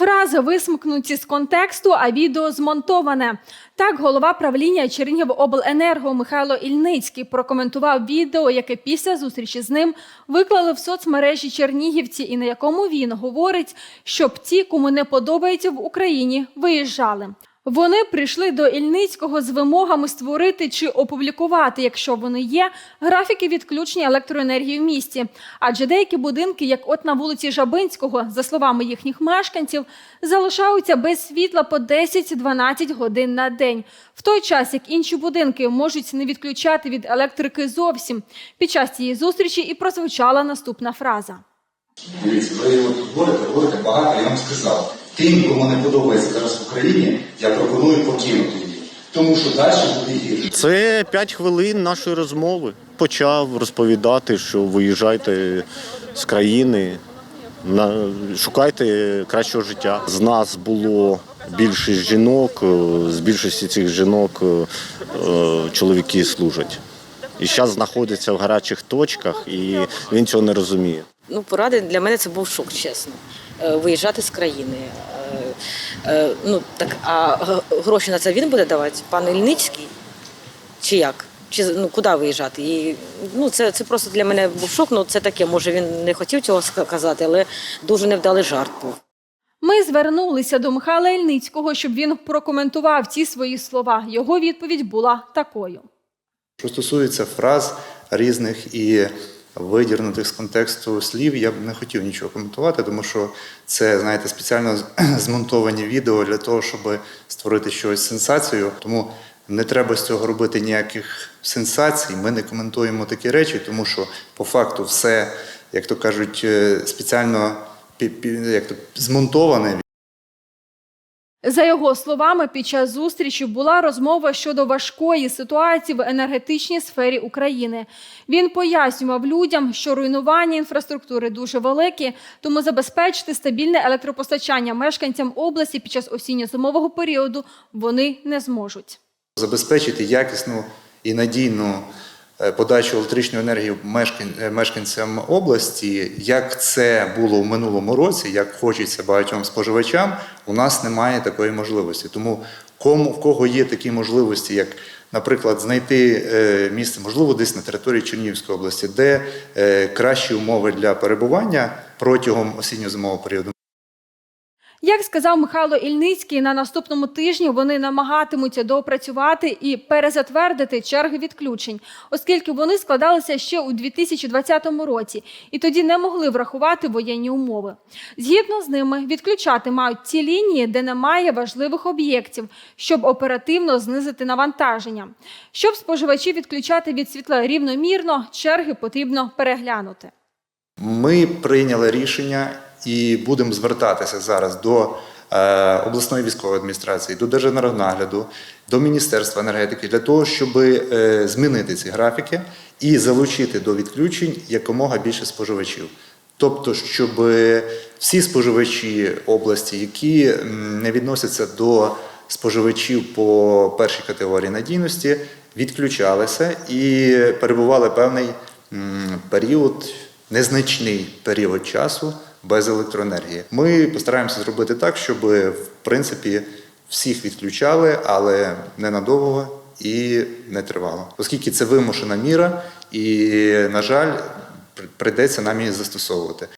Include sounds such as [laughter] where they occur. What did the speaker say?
Фрази висмикнуті з контексту, а відео змонтоване. Так, голова правління Чернігівобленерго Михайло Ільницький прокоментував відео, яке після зустрічі з ним виклали в соцмережі Чернігівці, і на якому він говорить, щоб ті, кому не подобається в Україні, виїжджали. Вони прийшли до Ільницького з вимогами створити чи опублікувати, якщо вони є, графіки відключення електроенергії в місті. Адже деякі будинки, як от на вулиці Жабинського, за словами їхніх мешканців, залишаються без світла по 10-12 годин на день. В той час, як інші будинки можуть не відключати від електрики зовсім. Під час цієї зустрічі і прозвучала наступна фраза. Ви говорите, говорите багато, я вам сказав. Тим, кому не подобається зараз в Україні, я пропоную покинути її. Тому що далі буде гірше. Це 5 хвилин нашої розмови. Почав розповідати, що виїжджайте з країни, на- шукайте кращого життя. З нас було більшість жінок, е, з більшості цих жінок е, е, чоловіки служать. І зараз знаходиться в гарячих точках, і він цього не розуміє. Ну, поради для мене це був шок, чесно. Е, Виїжджати з країни. Е, е, Ну, так, а гроші на це він буде давати? Пан Ільницький? Чи як? Чи ну, куди виїжджати? І, ну, це, це просто для мене був шок. Ну, це таке, може, він не хотів цього сказати, але дуже невдалий жарт був. Ми звернулися до Михайла Ільницького, щоб він прокоментував ці свої слова. Його відповідь була такою. Що стосується фраз різних і видірнутих з контексту слів, я б не хотів нічого коментувати, тому що це, знаєте, спеціально [clears throat] змонтовані відео для того, щоб створити щось сенсацію. Тому не треба з цього робити ніяких сенсацій. Ми не коментуємо такі речі, тому що по факту все, як то кажуть, е, спеціально як то, змонтоване. За його словами, під час зустрічі була розмова щодо важкої ситуації в енергетичній сфері України. Він пояснював людям, що руйнування інфраструктури дуже великі, тому забезпечити стабільне електропостачання мешканцям області під час осінньо-зимового періоду вони не зможуть. забезпечити якісну і надійну подачу електричної енергії е, мешканцям області, як це було в минулому році, як хочеться багатьом споживачам, у нас немає такої можливості. Тому кому в кого є такі можливості, як, наприклад, знайти е, місце, можливо, десь на території Чернігівської області, де е, кращі умови для перебування протягом осінньо-зимового періоду. Як сказав Михайло Ільницький, на наступному тижні вони намагатимуться доопрацювати і перезатвердити черги відключень, оскільки вони складалися ще у 2020 році і тоді не могли врахувати воєнні умови. Згідно з ними, відключати мають ті лінії, де немає важливих об'єктів, щоб оперативно знизити навантаження. Щоб споживачі відключати від світла рівномірно, черги потрібно переглянути. Ми прийняли рішення і будемо звертатися зараз до е, обласної військової адміністрації, до Держенергонагляду, до Міністерства енергетики для того, щоб е, змінити ці графіки і залучити до відключень якомога більше споживачів. Тобто, щоб всі споживачі області, які не відносяться до споживачів по першій категорії надійності, відключалися і перебували певний період, незначний період часу без електроенергії. Ми постараємося зробити так, щоб в принципі всіх відключали, але ненадовго і не тривало, оскільки це вимушена міра, і на жаль, при- прийдеться нам її застосовувати.